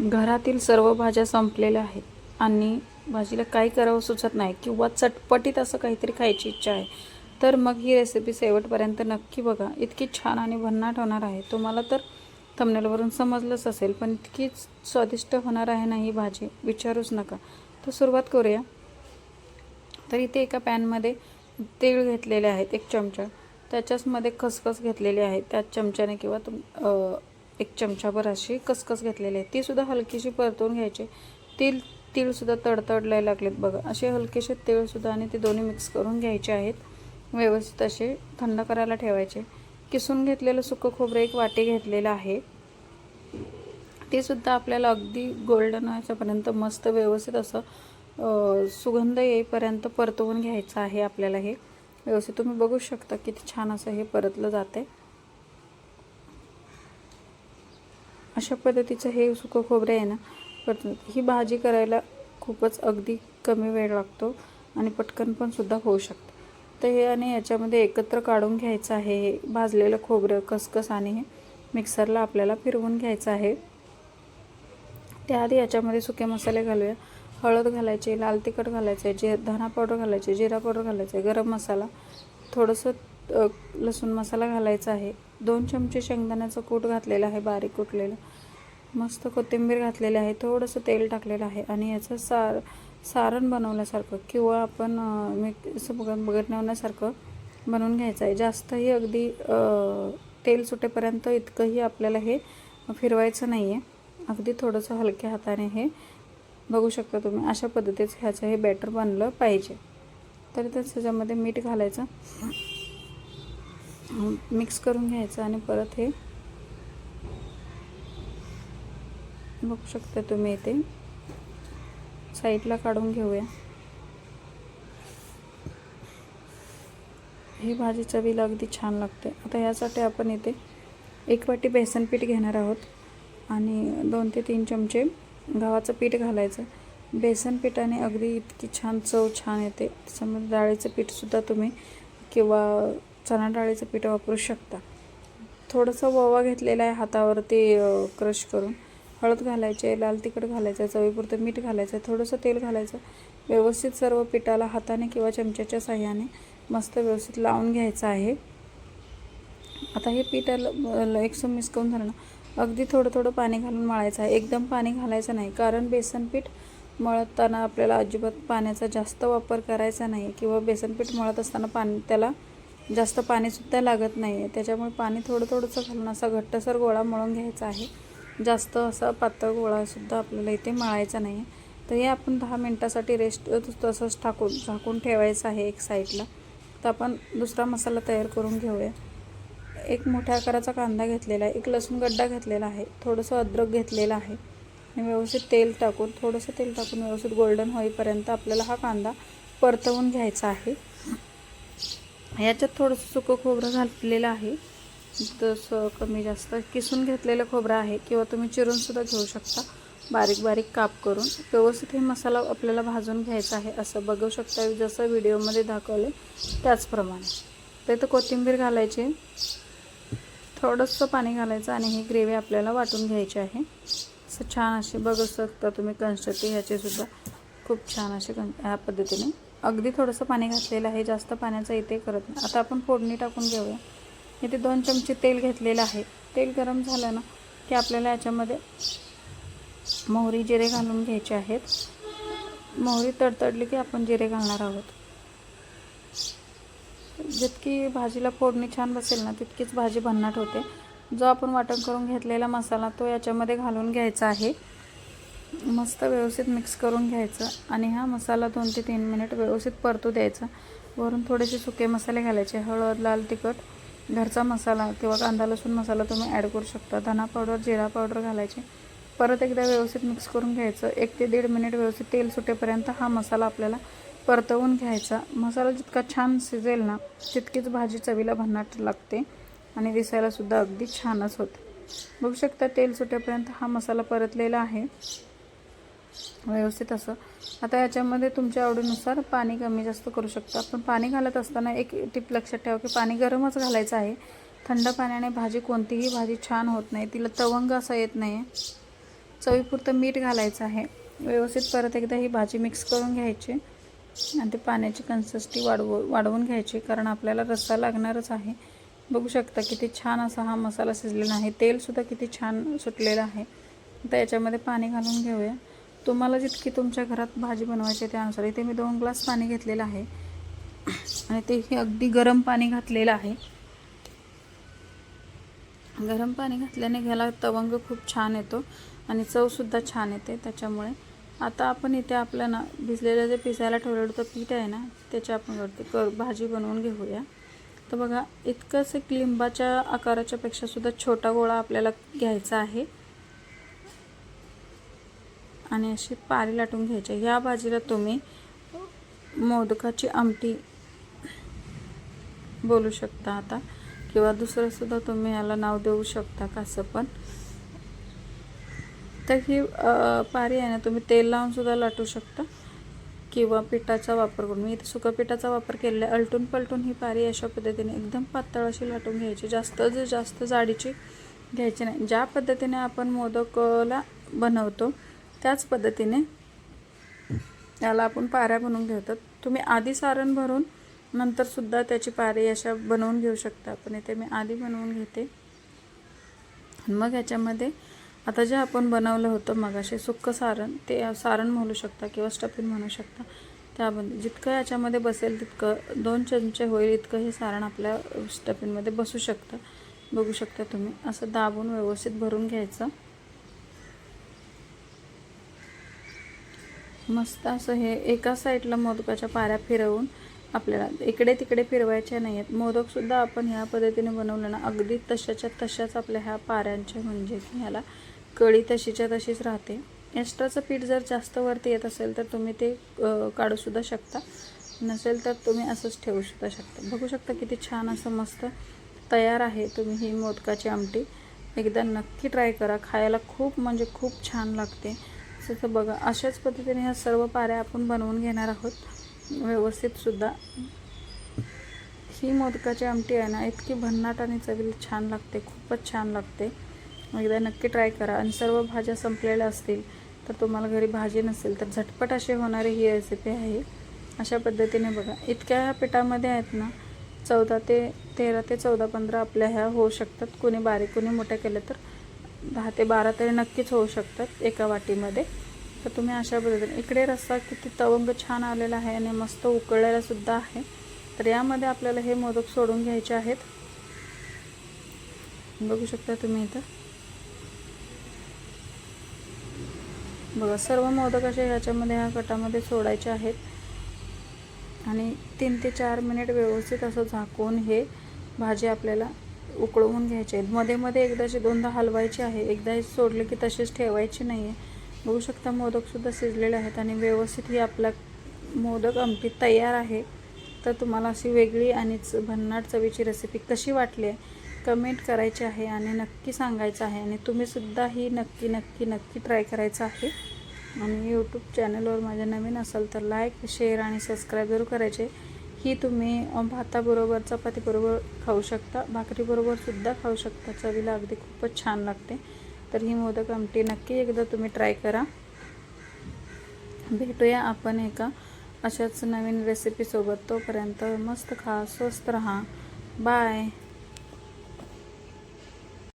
घरातील सर्व भाज्या संपलेल्या आहेत. आणि भाजीला काही करावं सुचत नाही किंवा चटपटीत असं काहीतरी खायची इच्छा आहे. तर मग ही रेसिपी शेवटपर्यंत नक्की बघा. इतकी छान आणि भन्नाट होणार आहे. तुम्हाला तर थंबनेलवरून समजलंच असेल पण इतकीच स्वादिष्ट होणार आहे ना ही भाजी विचारूच नका. तर सुरुवात करूया. तर इथे एका पॅनमध्ये तीळ घेतलेले आहेत एक चमचा. त्याच्याचमध्ये खसखस घेतलेली आहे. त्या चमच्याने किंवा तुम एक चमचाभर अशी कसकस घेतलेली आहे. तीसुद्धा हलकीशी परतून घ्यायची. तील तीळसुद्धा तडतडलाय लागलेत बघा. असे हलकेसे तीळसुद्धा आणि ते दोन्ही मिक्स करून घ्यायचे आहेत. व्यवस्थित असे थंड करायला ठेवायचे. किसून घेतलेलं सुकं खोबरं एक वाटी घेतलेलं आहे. ते सुद्धा आपल्याला अगदी गोल्डन व्हायच्यापर्यंत मस्त व्यवस्थित असं सुगंध येईपर्यंत परतवून घ्यायचं आहे आपल्याला हे. व्यवस्थित तुम्ही बघू शकता किती छान असं हे परतलं जाते अशा पद्धतीचं हे सुकं खोबरं आहे ना परत ही भाजी करायला खूपच अगदी कमी वेळ लागतो आणि पटकन पण सुद्धा होऊ शकतं. तर हे आणि याच्यामध्ये एकत्र काढून घ्यायचं आहे हे भाजलेलं खोबरं खसखस आणि हे मिक्सरला आपल्याला फिरवून घ्यायचं आहे. त्याआधी याच्यामध्ये सुके मसाले घालूया. हळद घालायचे लाल तिखट घालायचे जे धना पावडर घालायचे जिरा पावडर घालायचं आहे गरम मसाला थोडंसं लसूण मसाला घालायचा आहे. दोन चमचे शेंगदाण्याचं कूट घातलेलं आहे बारीक कुटलेलं. मस्त कोथिंबीर घातलेली आहे थोडंसं तेल टाकलेलं आहे आणि याचं सार सारण बनवल्यासारखं किंवा आपण अ, असं बघण्यासारखं बनवून घ्यायचं आहे. जास्तही अगदी तेल सुटेपर्यंत इतकंही आपल्याला हे फिरवायचं नाही आहे अगदी थोडंसं हलक्या हाताने हे बघू शकता तुम्ही. अशा पद्धतीचं ह्याचं हे बॅटर बनलं पाहिजे. तर त्याच्यामध्ये मीठ घालायचं. मिक्स करून घ्यायचं आणि परत हे बघू शकता तुम्ही इथे. साईडला काढून घेऊया. ही भाजी चवीला अगदी छान लागते आता यासाठी आपण इथे एक वाटी बेसन पीठ घेणार आहोत आणि दोन ते तीन चमचे गव्हाचं पीठ घालायचं. बेसन पिठाने अगदी इतकी छान चव छान येते. त्याच्यामध्ये डाळीचं पीठसुद्धा तुम्ही किंवा चणा डाळीचं पीठ वापरू शकता. थोडंसं ओवा घेतलेला आहे हातावरती क्रश करून. हळद घालायचे लाल तिखट घालायचं चवीपुरतं मीठ घालायचं थोडंसं तेल घालायचं व्यवस्थित सर्व पिठाला हाताने किंवा चमच्याच्या साह्याने मस्त व्यवस्थित लावून घ्यायचं आहे. आता हे पिठाला एकसं मिस करून झालं ना अगदी थोडं थोडं पाणी घालून मळायचं आहे. एकदम पाणी घालायचं नाही कारण बेसन पीठ मळताना आपल्याला अजिबात पाण्याचा जास्त वापर करायचा नाही किंवा बेसन पीठ मळत असताना पाणी त्याला जास्त पाणीसुद्धा लागत नाही आहे त्याच्यामुळे पाणी थोडं थोडंसं घालून असा घट्टसर गोळा मळून घ्यायचा आहे. जास्त असा पातळ गोळासुद्धा आपल्याला इथे मळायचा नाही आहे तर हे आपण दहा मिनटासाठी रेस्ट तसंच टाकून झाकून ठेवायचं आहे एक साईडला तर आपण दुसरा मसाला तयार करून घेऊया. एक मोठ्या आकाराचा कांदा घेतलेला आहे. एक लसूण गड्डा घेतलेला आहे. थोडंसं अद्रक घेतलेलं आहे. आणि व्यवस्थित तेल टाकून थोडंसं तेल टाकून व्यवस्थित गोल्डन होईपर्यंत आपल्याला हा कांदा परतवून घ्यायचा आहे. ह्याच्यात थोडंसं सुकं खोबरं घातलेलं आहे. तसं कमी जास्त किसून घेतलेलं खोबरं आहे किंवा तुम्ही चिरूनसुद्धा घेऊ शकता. बारीक बारीक काप करून. व्यवस्थित हे मसाला आपल्याला भाजून घ्यायचा आहे असं बघू शकता. जसं व्हिडिओमध्ये दाखवले त्याचप्रमाणे. तर इथं कोथिंबीर घालायची. थोडंसं पाणी घालायचं आणि ही ग्रेव्ही आपल्याला वाटून घ्यायची आहे. असं छान अशी बघू शकता तुम्ही कन्स्ट्रक्टी ह्याचेसुद्धा खूप छान असे कं ह्या पद्धतीने. अगदी थोडंसं पाणी घातलेलं आहे जास्त पाण्याचं इथे करत नाही. आता आपण फोडणी टाकून घेऊया. इथे दोन चमचे तेल घेतलेलं आहे. तेल गरम झालं ना की आपल्याला याच्यामध्ये मोहरी जिरे घालून घ्यायचे आहेत. मोहरी तडतडली की आपण जिरे घालणार आहोत. जितकी भाजीला फोडणी छान बसेल ना तितकीच भाजी भन्नाट होते. जो आपण वाटण करून घेतलेला मसाला तो याच्यामध्ये घालून घ्यायचा आहे. मस्त व्यवस्थित मिक्स करून घ्यायचं. आणि हा मसाला दोन ते तीन मिनिट व्यवस्थित परतू द्यायचा. वरून थोडेसे सुके मसाले घालायचे. हळद लाल तिखट घरचा मसाला किंवा कांदा लसूण मसाला तुम्ही ॲड करू शकता. धना पावडर जिरा पावडर घालायचे. परत एकदा व्यवस्थित मिक्स करून घ्यायचं. एक ते दीड मिनिट व्यवस्थित तेल सुटेपर्यंत हा मसाला आपल्याला परतवून घ्यायचा. मसाला जितका छान शिजेल ना तितकीच भाजी चवीला भन्नाट लागते आणि दिसायलासुद्धा अगदी छानच होते. बघू शकता तेल सुटेपर्यंत हा मसाला परतलेला आहे. व्यवस्थित असं. आता याच्यामध्ये तुमच्या आवडीनुसार पाणी कमी जास्त करू शकता. पण पाणी घालत असताना एक टिप लक्षात ठेवा की पाणी गरमच घालायचं आहे. थंड पाण्याने भाजी कोणतीही भाजी छान होत नाही. तिला तवंग असा येत नाही चवीपुरतं मीठ घालायचं आहे. व्यवस्थित परत एकदा ही भाजी मिक्स करून घ्यायची आणि ते पाण्याची कन्सिस्टी वाढव वाढवून घ्यायची कारण आपल्याला रस्सा लागणारच आहे. बघू शकता किती छान असा हा मसाला शिजलेला आहे. तेलसुद्धा किती छान सुटलेलं आहे. आता याच्यामध्ये पाणी घालून घेऊया. तुम्हाला जितकी तुमच्या घरात भाजी बनवायची आहे त्यानुसार इथे मी दोन ग्लास पाणी घेतलेलं आहे. आणि तेही अगदी गरम पाणी घातलेलं आहे. गरम पाणी घातल्याने घ्यायला तवंग खूप छान येतो आणि चवसुद्धा छान येते त्याच्यामुळे. आता आपण इथे आपलं ना भिजलेलं जे पिसायला ठेवलेलं होतं पीठ आहे ना त्याच्या आपण वरती क भाजी बनवून घेऊया. तर बघा इतकंच एक लिंबाच्या आकाराच्यापेक्षासुद्धा छोटा गोळा आपल्याला घ्यायचा आहे. आणि अशी पारी लाटून घ्यायची. या भाजीला तुम्ही मोदकाची आमटी बोलू शकता आता. किंवा दुसरं सुद्धा तुम्ही याला नाव देऊ शकता कसं पण. तर ही पारी आहे ना तुम्ही तेल लावून सुद्धा लाटू शकता. किंवा पिठाचा वापर करून. मी इथे सुका पिठाचा वापर केलेला आहे. अलटून पलटून ही पारी अशा पद्धतीने एकदम पातळ अशी लाटून घ्यायची. जास्त जास्त जाडीची घ्यायची नाही. ज्या पद्धतीने आपण मोदकला बनवतो त्याच पद्धतीने त्याला आपण पाऱ्या बनवून घेतो तुम्ही आधी सारण भरून नंतरसुद्धा त्याची पारी अशा बनवून घेऊ शकता. पण इथे मी आधी बनवून घेते. आणि मग याच्यामध्ये आता जे आपण बनवलं होतं मगाशी सुक्क सारण ते सारण म्हणू शकता किंवा स्टफिंग म्हणू शकता. त्यामध्ये जितकं याच्यामध्ये बसेल तितकं दोन चमचे होईल इतकं हे सारण आपल्या स्टफिंगमध्ये बसू शकतं. बघू शकता तुम्ही. असं दाबून व्यवस्थित भरून घ्यायचं. मस्त असं हे एका साईडला मोदकाच्या पाऱ्या फिरवून आपल्याला इकडे तिकडे फिरवायच्या नाही आहेत. मोदकसुद्धा आपण ह्या पद्धतीने बनवलं ना अगदी तशाच्या तशाच आपल्या ह्या पाऱ्यांच्या म्हणजे की ह्याला कळी तशीच्या तशीच राहते. एक्स्ट्राचं पीठ जर जास्त वरती येत असेल तर तुम्ही ते काढूसुद्धा शकता. नसेल तर तुम्ही असंच ठेवूसुद्धा शकता. बघू शकता किती छान असं मस्त तयार आहे तुम्ही ही मोदकाची आमटी. एकदा नक्की ट्राय करा. खायला खूप म्हणजे खूप छान लागते. तसं बघा अशाच पद्धतीने ह्या सर्व पाऱ्या आपण बनवून घेणार आहोत. व्यवस्थितसुद्धा ही मोदकाची आमटी आहे ना इतकी भन्नाट आणि चवीला छान लागते खूपच छान लागते. एकदा नक्की ट्राय करा. आणि सर्व भाज्या संपलेल्या असतील तर तुम्हाला घरी भाजी नसेल तर झटपट अशी होणारी ही रेसिपी आहे. अशा पद्धतीने बघा. इतक्या ह्या पिठामध्ये आहेत ना चौदा ते तेरा ते चौदा पंधरा आपल्या ह्या होऊ शकतात. कुणी बारीक कुणी मोठ्या केल्या तर. दहा ते बारा तरी नक्कीच होऊ शकतात एका वाटीमध्ये. तर तुम्ही अशा पद्धतीने इकडे रस्सा किती तवंग छान आलेला आहे आणि मस्त उकळलेला सुद्धा आहे. तर यामध्ये आपल्याला हे मोदक सोडून घ्यायचे आहेत. बघू शकता तुम्ही इथं. बघा सर्व मोदक असे ह्याच्यामध्ये ह्या कटामध्ये सोडायचे आहेत. आणि तीन ते चार मिनिट व्यवस्थित असं झाकून हे भाजी आपल्याला उकळवून घ्यायचे आहे मध्ये मध्ये एकदाची दोनदा हलवायची आहे. एकदा हे सोडले की तसेच ठेवायची नाही आहे बघू शकता मोदकसुद्धा शिजलेले आहेत आणि व्यवस्थित ही आपला मोदक आमटी तयार आहे. तर तुम्हाला अशी वेगळी आणि च- भन्नाट चवीची रेसिपी कशी वाटली आहे कमेंट करायची आहे आणि नक्की सांगायचं आहे. आणि तुम्हीसुद्धा ही नक्की नक्की नक्की ट्राय करायचं आहे. आणि यूट्यूब चॅनलवर माझ्या नवीन असाल तर लाईक शेअर आणि सबस्क्राईब जरूर करायचे. ही तुम्ही भाताबरोबर चपातीबरोबर खाऊ शकता. भाकरीबरोबर सुद्धा खाऊ शकता. चवीला अगदी खूपच छान लागते. तर ही मोदक आमटी नक्की एकदा तुम्ही ट्राय करा. भेटूया आपण एका अशाच नवीन रेसिपीसोबत तोपर्यंत मस्त खा स्वस्त रहा. बाय